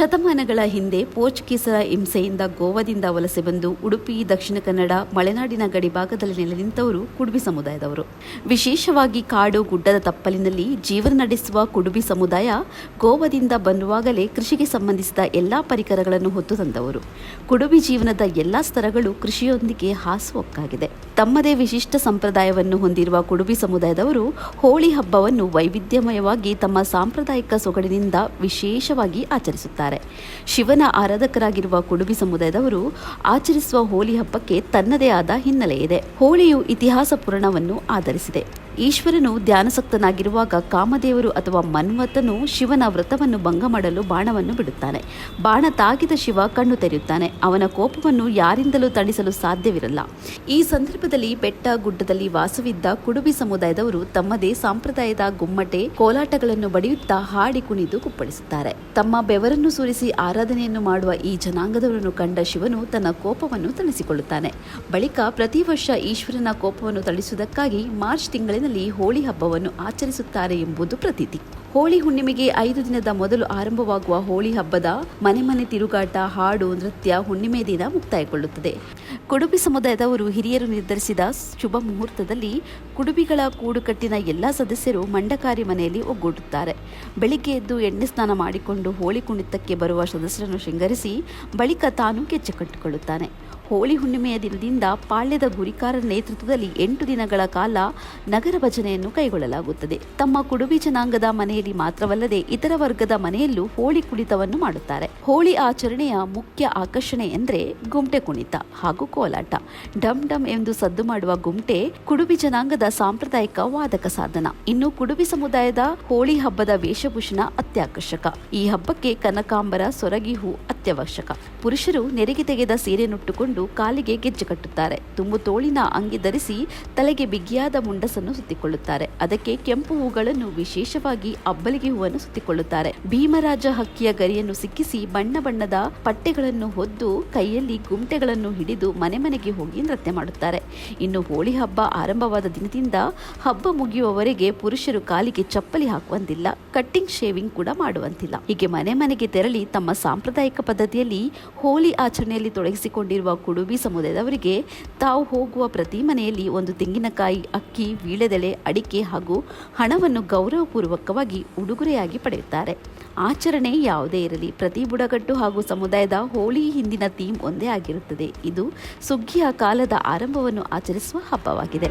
ಶತಮಾನಗಳ ಹಿಂದೆ ಪೋರ್ಚುಗೀಸರ ಹಿಂಸೆಯಿಂದ ಗೋವಾದಿಂದ ವಲಸೆ ಬಂದು ಉಡುಪಿ, ದಕ್ಷಿಣ ಕನ್ನಡ, ಮಲೆನಾಡಿನ ಗಡಿಭಾಗದಲ್ಲಿ ನೆಲೆ ನಿಂತವರು ಕುಡುಬಿ ಸಮುದಾಯದವರು. ವಿಶೇಷವಾಗಿ ಕಾಡು ಗುಡ್ಡದ ತಪ್ಪಲಿನಲ್ಲಿ ಜೀವನ ನಡೆಸುವ ಕುಡುಬಿ ಸಮುದಾಯ ಗೋವಾದಿಂದ ಬಂದುವಾಗಲೇ ಕೃಷಿಗೆ ಸಂಬಂಧಿಸಿದ ಎಲ್ಲಾ ಪರಿಕರಗಳನ್ನು ಹೊತ್ತು ತಂದವರು. ಕುಡುಬಿ ಜೀವನದ ಎಲ್ಲಾ ಸ್ತರಗಳು ಕೃಷಿಯೊಂದಿಗೆ ಹಾಸುಹೊಕ್ಕಾಗಿದೆ. ತಮ್ಮದೇ ವಿಶಿಷ್ಟ ಸಂಪ್ರದಾಯವನ್ನು ಹೊಂದಿರುವ ಕುಡುಬಿ ಸಮುದಾಯದವರು ಹೋಳಿ ಹಬ್ಬವನ್ನು ವೈವಿಧ್ಯಮಯವಾಗಿ ತಮ್ಮ ಸಾಂಪ್ರದಾಯಿಕ ಸೊಗಡಿನಿಂದ ವಿಶೇಷವಾಗಿ ಆಚರಿಸುತ್ತಾರೆ. ಶಿವನ ಆರಾಧಕರಾಗಿರುವ ಕುಡುಬಿ ಸಮುದಾಯದವರು ಆಚರಿಸುವ ಹೋಳಿ ಹಬ್ಬಕ್ಕೆ ತನ್ನದೇ ಆದ ಹಿನ್ನೆಲೆ ಇದೆ. ಹೋಳಿಯು ಇತಿಹಾಸ ಪುರಾಣವನ್ನು ಆಧರಿಸಿದೆ. ಈಶ್ವರನು ಧ್ಯಾನಸಕ್ತನಾಗಿರುವಾಗ ಕಾಮದೇವರು ಅಥವಾ ಮನ್ವತನು ಶಿವನ ವ್ರತವನ್ನು ಭಂಗ ಮಾಡಲು ಬಾಣವನ್ನು ಬಿಡುತ್ತಾನೆ. ಬಾಣ ತಾಗಿದ ಶಿವ ಕಣ್ಣು ತೆರೆಯುತ್ತಾನೆ. ಅವನ ಕೋಪವನ್ನು ಯಾರಿಂದಲೂ ತಣಿಸಲು ಸಾಧ್ಯವಿರಲ್ಲ. ಈ ಸಂದರ್ಭದಲ್ಲಿ ಬೆಟ್ಟ, ಗುಡ್ಡದಲ್ಲಿ ವಾಸವಿದ್ದ ಕುಡುಬಿ ಸಮುದಾಯದವರು ತಮ್ಮದೇ ಸಂಪ್ರದಾಯದ ಗುಮ್ಮಟೆ, ಕೋಲಾಟಗಳನ್ನು ಬಡಿಯುತ್ತಾ ಹಾಡಿ ಕುಣಿದು ಕುಪ್ಪಳಿಸುತ್ತಾರೆ. ತಮ್ಮ ಬೆವರನ್ನು ಸುರಿಸಿ ಆರಾಧನೆಯನ್ನು ಮಾಡುವ ಈ ಜನಾಂಗದವರನ್ನು ಕಂಡ ಶಿವನು ತನ್ನ ಕೋಪವನ್ನು ತಣಿಸಿಕೊಳ್ಳುತ್ತಾನೆ. ಬಳಿಕ ಪ್ರತಿ ವರ್ಷ ಈಶ್ವರನ ಕೋಪವನ್ನು ತಣಿಸುವುದಕ್ಕಾಗಿ ಮಾರ್ಚ್ ತಿಂಗಳಿನಲ್ಲಿ ಹೋಳಿ ಹಬ್ಬವನ್ನು ಆಚರಿಸುತ್ತಾರೆ ಎಂಬುದು ಪ್ರತೀತಿ. ಹೋಳಿ ಹುಣ್ಣಿಮೆಗೆ ಐದು ದಿನದ ಮೊದಲು ಆರಂಭವಾಗುವ ಹೋಳಿ ಹಬ್ಬದ ಮನೆ ಮನೆ ತಿರುಗಾಟ, ಹಾಡು, ನೃತ್ಯ ಹುಣ್ಣಿಮೆ ದಿನ ಮುಕ್ತಾಯಗೊಳ್ಳುತ್ತದೆ. ಕುಡುಬಿ ಸಮುದಾಯದವರು ಹಿರಿಯರು ನಿರ್ಧರಿಸಿದ ಶುಭ ಮುಹೂರ್ತದಲ್ಲಿ ಕುಡುಬಿಗಳ ಕೂಡುಕಟ್ಟಿನ ಎಲ್ಲ ಸದಸ್ಯರು ಮಂಡಕಾರಿ ಮನೆಯಲ್ಲಿ ಒಗ್ಗೂಡುತ್ತಾರೆ. ಬೆಳಿಗ್ಗೆ ಎದ್ದು ಎಣ್ಣೆ ಸ್ನಾನ ಮಾಡಿಕೊಂಡು ಹೋಳಿ ಕುಣಿತಕ್ಕೆ ಬರುವ ಸದಸ್ಯರನ್ನು ಶೃಂಗರಿಸಿ ಬಳಿಕ ತಾನು ಗೆಜ್ಜೆ ಕಟ್ಟಿಕೊಳ್ಳುತ್ತಾನೆ. ಹೋಳಿ ಹುಣ್ಣಿಮೆಯ ದಿನದಿಂದ ಪಾಳ್ಯದ ಗುರಿಕಾರರ ನೇತೃತ್ವದಲ್ಲಿ ಎಂಟು ದಿನಗಳ ಕಾಲ ನಗರ ಭಜನೆಯನ್ನು ಕೈಗೊಳ್ಳಲಾಗುತ್ತದೆ. ತಮ್ಮ ಕುಡುಬಿ ಜನಾಂಗದ ಮನೆಯಲ್ಲಿ ಮಾತ್ರವಲ್ಲದೆ ಇತರ ವರ್ಗದ ಮನೆಯಲ್ಲೂ ಹೋಳಿ ಕುಣಿತವನ್ನು ಮಾಡುತ್ತಾರೆ. ಹೋಳಿ ಆಚರಣೆಯ ಮುಖ್ಯ ಆಕರ್ಷಣೆ ಎಂದರೆ ಗುಮ್ಟೆ ಕುಣಿತ ಹಾಗೂ ಕೋಲಾಟ. ಡಮ್ ಡಮ್ ಎಂದು ಸದ್ದು ಮಾಡುವ ಗುಮ್ಟೆ ಕುಡುಬಿ ಜನಾಂಗದ ಸಾಂಪ್ರದಾಯಿಕ ವಾದಕ ಸಾಧನ. ಇನ್ನು ಕುಡುಬಿ ಸಮುದಾಯದ ಹೋಳಿ ಹಬ್ಬದ ವೇಷಭೂಷಣ ಅತ್ಯಾಕರ್ಷಕ. ಈ ಹಬ್ಬಕ್ಕೆ ಕನಕಾಂಬರ, ಸೊರಗಿ ಹೂ ಅತ್ಯವಶ್ಯಕ. ಪುರುಷರು ನೆರಿಗೆ ತೆಗೆದ ಸೀರೆನುಟ್ಟುಕೊಂಡು ಕಾಲಿಗೆ ಗೆಜ್ಜೆ ಕಟ್ಟುತ್ತಾರೆ. ತುಂಬು ತೋಳಿನ ಅಂಗಿ ಧರಿಸಿ ತಲೆಗೆ ಬಿಗಿಯಾದ ಮುಂಡಸನ್ನು ಸುತ್ತಿಕೊಳ್ಳುತ್ತಾರೆ. ಅದಕ್ಕೆ ಕೆಂಪು ಹೂಗಳನ್ನು ವಿಶೇಷವಾಗಿ ಅಬ್ಬಲಿಗೆ ಹೂವನ್ನು ಸುತ್ತಿಕೊಳ್ಳುತ್ತಾರೆ. ಭೀಮರಾಜ ಹಕ್ಕಿಯ ಗರಿಯನ್ನು ಸಿಕ್ಕಿಸಿ ಬಣ್ಣ ಬಣ್ಣದ ಪಟ್ಟೆಗಳನ್ನು ಹೊದ್ದು ಕೈಯಲ್ಲಿ ಗುಮ್ಟೆಗಳನ್ನು ಹಿಡಿದು ಮನೆ ಮನೆಗೆ ಹೋಗಿ ನೃತ್ಯ ಮಾಡುತ್ತಾರೆ. ಇನ್ನು ಹೋಳಿ ಹಬ್ಬ ಆರಂಭವಾದ ದಿನದಿಂದ ಹಬ್ಬ ಮುಗಿಯುವವರೆಗೆ ಪುರುಷರು ಕಾಲಿಗೆ ಚಪ್ಪಲಿ ಹಾಕುವಂತಿಲ್ಲ. ಕಟ್ಟಿಂಗ್ ಶೇವಿಂಗ್ ಕೂಡ ಮಾಡುವಂತಿಲ್ಲ. ಹೀಗೆ ಮನೆ ಮನೆಗೆ ತೆರಳಿ ತಮ್ಮ ಸಾಂಪ್ರದಾಯಿಕ ಪದ್ಧತಿಯಲ್ಲಿ ಹೋಳಿ ಆಚರಣೆಯಲ್ಲಿ ತೊಡಗಿಸಿಕೊಂಡಿರುವ ಕುಡುಬಿ ಸಮುದಾಯದವರಿಗೆ ತಾವು ಹೋಗುವ ಪ್ರತಿ ಮನೆಯಲ್ಲಿ ಒಂದು ತೆಂಗಿನಕಾಯಿ, ಅಕ್ಕಿ ವೀಳೆದೆಲೆ ಅಡಿಕೆ ಹಾಗೂ ಹಣವನ್ನು ಗೌರವಪೂರ್ವಕವಾಗಿ ಉಡುಗೊರೆಯಾಗಿ ಪಡೆಯುತ್ತಾರೆ. ಆಚರಣೆ ಯಾವುದೇ ಇರಲಿ, ಪ್ರತಿ ಬುಡಗಟ್ಟು ಹಾಗೂ ಸಮುದಾಯದ ಹೋಳಿ ಹಿಂದಿನ ಥೀಮ್ ಒಂದೇ ಆಗಿರುತ್ತದೆ. ಇದು ಸುಗ್ಗಿಯ ಕಾಲದ ಆರಂಭವನ್ನು ಆಚರಿಸುವ ಹಬ್ಬವಾಗಿದೆ.